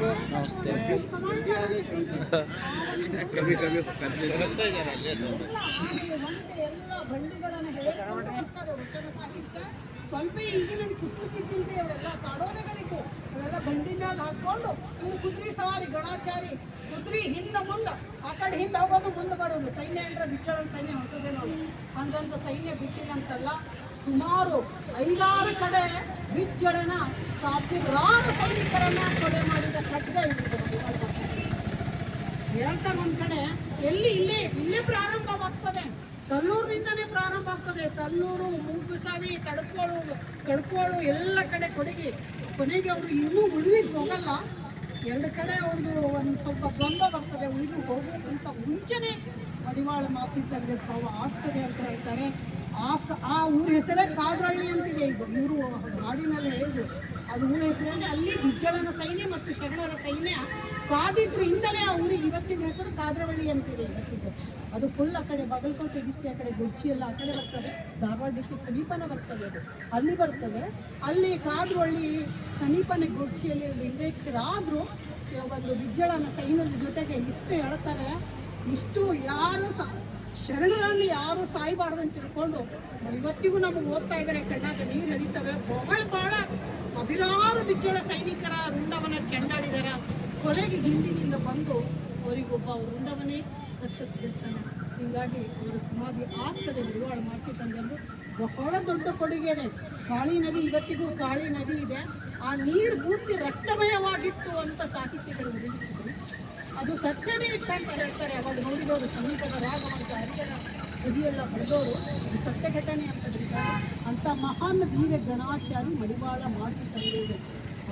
ನಮಸ್ತೆ. ಸ್ವಲ್ಪ ಈಗಿನ ಪುಸ್ತಕ ಇದ್ದಿಲ್ರಿ ಅವೆಲ್ಲ ಕಾಡೋನೆಗಳಿತ್ತು ಅವೆಲ್ಲ ಬಂಡಿ ಮೇಲೆ ಹಾಕೊಂಡು ಕುದುರೆ ಸವಾರಿ ಗಣಾಚಾರಿ ಕುದುರೆ ಹಿಂದೆ ಮುಂದೆ ಆ ಕಡೆ ಹಿಂದೆ ಹೋಗೋದು, ಮುಂದೆ ಬರೋದು. ಸೈನ್ಯ ಅಂದ್ರೆ ಬಿಚ್ಚಳ ಸೈನ್ಯ ನೋಡಿ. ಸೈನ್ಯ ಸೈನ್ಯ ಬಿಟ್ಟಿಲ್ಲಂತಲ್ಲ ಸುಮಾರು ಐದಾರು ಕಡೆ ಬಿಚ್ಚಳನ ಸಾವಿರಾರು ಸೈನಿಕರನ್ನ ಕೊಲೆ ಮಾಡಿದ ಖಡ್ಗ ಹೇಳ್ತಾ ಒಂದ್ ಕಡೆ, ಎಲ್ಲಿ ಇಲ್ಲೇ ಇಲ್ಲೇ ಪ್ರಾರಂಭವಾಗ್ತದೆ. ಕಲ್ಲೂರಿನಿಂದನೇ ಪ್ರಾರಂಭ ಆಗ್ತದೆ. ಕಲ್ಲೂರು, ಮೂಗುಸಾವಿ, ತಡ್ಕೋಳು, ಕಡ್ಕೋಳು ಎಲ್ಲ ಕಡೆ ಕೊಡಗಿ. ಕೊನೆಗೆ ಅವರು ಇನ್ನೂ ಉಳಿವಿಗೆ ಹೋಗಲ್ಲ. ಎರಡು ಕಡೆ ಒಂದು ಒಂದು ಸ್ವಲ್ಪ ದ್ವಂದ್ವ ಬರ್ತದೆ. ಉಳಿದು ಹೋಗೋಕ್ಕಿಂತ ಮುಂಚೆನೇ ಮಡಿವಾಳ ಮಾತಿದ್ದಂಗೆ ಸಾವು ಆಗ್ತದೆ ಅಂತ ಹೇಳ್ತಾರೆ. ಆ ಆ ಊರ ಹೆಸರೇ ಕಾದ್ರಳ್ಳಿ ಅಂತಿದೆ ಈಗ ಇವರು ಹಾಡಿನಲ್ಲಿ ಹೇಳಿದ್ರು. ಅದು ಊರ ಹೆಸರಲ್ಲಿ ಅಲ್ಲಿ ಬಿಜ್ಜಳನ ಸೈನ್ಯ ಮತ್ತು ಶರಣರ ಸೈನ್ಯ ಕಾದಿದ್ರು ಇಂದಲೇ ಆ ಊರಿಗೆ. ಇವತ್ತಿನ ಹೆಸರು ಕಾದ್ರವಳ್ಳಿ ಅಂತಿದೆ ಇವತ್ತಿದ್ದು ಅದು ಫುಲ್ ಆ ಕಡೆ ಬಾಗಲಕೋಟೆ ಡಿಸ್ಟ್ರಿಕ್ಟ್ ಆ ಕಡೆ ಗೊಜ್ಜಿ ಎಲ್ಲ ಆ ಕಡೆ ಬರ್ತದೆ. ಧಾರವಾಡ ಡಿಸ್ಟ್ರಿಕ್ಟ್ ಸಮೀಪನೇ ಬರ್ತದೆ ಅದು. ಅಲ್ಲಿ ಬರ್ತದೆ. ಅಲ್ಲಿ ಕಾದ್ರವಳ್ಳಿ ಸಮೀಪನೇ ಅಲ್ಲಿ ಲಿಂಗೈಕ್ಯರಾದರೂ ಒಂದು ಬಿಜ್ಜಳನ ಸೈನ್ಯದ ಜೊತೆಗೆ ಇಷ್ಟು ಹೇಳ್ತಾರೆ. ಇಷ್ಟು ಯಾರು ಸಹ ಶರಣರನ್ನು ಯಾರು ಸಾಯಬಾರ್ದು ಅಂತ ತಿಳ್ಕೊಂಡು ಇವತ್ತಿಗೂ ನಮಗೆ ಓದ್ತಾ ಇದ್ದಾರೆ ಕಣ್ಣಾಗ ನೀರು ಹರಿತವೆ. ಬಹಳ ಬಹಳ ಸಾವಿರಾರು ಬಿಚ್ಚಳ ಸೈನಿಕರ ವೃಂದವನ ಚೆಂಡಾಡಿದಾರ. ಕೊನೆಗೆ ಹಿಂದಿನಿಂದ ಬಂದು ಅವರಿಗೊಬ್ಬ ವೃಂದವನೇ ಕತ್ತಿಸ್ಬಿಡ್ತಾನೆ ಹೀಗಾಗಿ ಅವರ ಸಮಾಧಿ ಆಗ್ತದೆ ನಿರ್ವಾಳ ಮಾಚಿ ತಂದೆಂದು. ಬಹಳ ದೊಡ್ಡ ಕೊಡುಗೆನೆ. ಕಾಳಿ ನದಿ ಇವತ್ತಿಗೂ ಕಾಳಿ ನದಿ ಇದೆ. ಆ ನೀರು ಪೂರ್ತಿ ರಕ್ತಮಯವಾಗಿತ್ತು ಅಂತ ಸಾಹಿತ್ಯಗಳು ಅದು ಸತ್ಯನೇ ಅಂತ ಹೇಳ್ತಾರೆ. ಅವಾಗ ನೋಡಿದವರು ಸಮೀಪದ ರಾಗವಂತ ಹರಿಯರ ನದಿಯೆಲ್ಲ ಬರೆದವರು ಅದು ಸತ್ಯ ಘಟನೆ ಅಂತ ಅಂಥ ಮಹಾನ್ ವೀರ ಗಣಾಚಾರಿ ಮಡಿವಾಳ ತಂದೆಯವರು.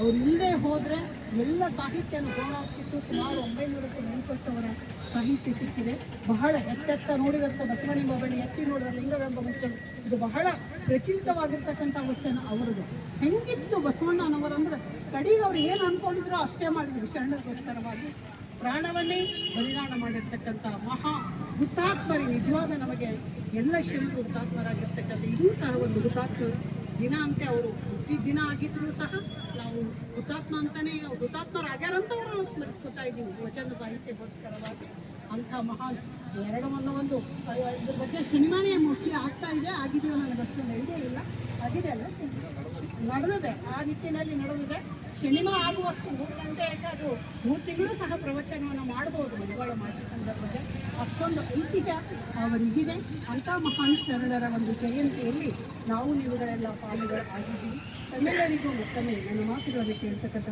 ಅವ್ರು ಇಲ್ಲದೆ ಹೋದರೆ ಎಲ್ಲ ಸಾಹಿತ್ಯನ ಹೋಗಾಕ್ತಿತ್ತು ಸುಮಾರು ಒಂಬೈನೂರಕ್ಕೂ ಮೇಲ್ಪಟ್ಟವರ ಸಾಹಿತ್ಯ ಸಿಕ್ಕಿದೆ. ಬಹಳ ಎತ್ತೆತ್ತ ನೋಡಿದಂಥ ಬಸವನಿಂಬ ಬಳಿ ಎತ್ತಿ ನೋಡಿದ ಲಿಂಗವೆಂಬ ವಚನ ಇದು ಬಹಳ ಪ್ರಚಲಿತವಾಗಿರ್ತಕ್ಕಂಥ ವಚನ ಅವರದು. ಹೆಂಗಿತ್ತು ಬಸವಣ್ಣನವರಂದ್ರೆ, ಕಡೆಗೆ ಅವ್ರು ಏನು ಅಂದ್ಕೊಂಡಿದ್ರು ಅಷ್ಟೇ ಮಾಡಿದ್ರು ಶರಣರಿಗೋಸ್ಕರವಾಗಿ ಪ್ರಾಣವನ್ನೇ ಬಲಿದಾನ ಮಾಡಿರ್ತಕ್ಕಂಥ ಮಹಾ ಹುತಾತ್ಮರಿ, ನಿಜವಾದ ನಮಗೆ ಎಲ್ಲ ಶರಣರು ಹುತಾತ್ಮರಾಗಿರ್ತಕ್ಕಂಥ ಇದೂ ಸಹ ಒಂದು ಹುತಾತ್ಮ ದಿನ ಅಂತೆ ಅವರು ದಿನ ಆಗಿದ್ರು ಸಹ ನಾವು ಹುತಾತ್ಮ ಅಂತಲೇ ಹುತಾತ್ಮರಾಗ್ಯಾರಂತ ಸ್ಮರಿಸ್ಕೊತಾ ಇದ್ದೀವಿ. ವಚನ ಸಾಹಿತ್ಯಕ್ಕೋಸ್ಕರವಾಗಿ ಅಂಥ ಮಹಾನ್ ಎರಡು ಒಂದು ಒಂದು ಇದ್ರ ಬಗ್ಗೆ ಸಿನಿಮಾನೇ ಮೋಸ್ಟ್ಲಿ ಆಗ್ತಾ ಇದೆ, ಆಗಿದೆಯೋ ನನಗೆ ಅಷ್ಟೊಂದು ಐಡಿಯಾ ಇಲ್ಲ. ಆಗಿದೆ ಅಲ್ಲ ನಡೆದಿದೆ. ಆ ನಿಟ್ಟಿನಲ್ಲಿ ನಡೆದಿದೆ. ಸಿನಿಮಾ ಆಗುವಷ್ಟು ಮೂರು ಗಂಟೆಗೆ ಅದು ಮೂರು ತಿಂಗಳು ಸಹ ಪ್ರವಚನವನ್ನು ಮಾಡ್ಬೋದು ಮಡಿವಾಳ ಮಾಚಿ ಬಗ್ಗೆ. ಅಷ್ಟೊಂದು ಐತಿಹ್ಯ ಅವರಿಗಿದೆ. ಅಂಥ ಮಹಾನ್ ಶರಣರ ಒಂದು ಜಯಂತಿಯಲ್ಲಿ ನಾವು ನೀವುಗಳೆಲ್ಲ ಪಾಲುಗಳು ಆಗಿದ್ದೀವಿ ತಮ್ಮೆಲ್ಲರಿಗೂ ಮತ್ತೊಮ್ಮೆ ನನ್ನ ಮಾತುಗಳನ್ನು ಕೇಳ್ತಕ್ಕಂಥ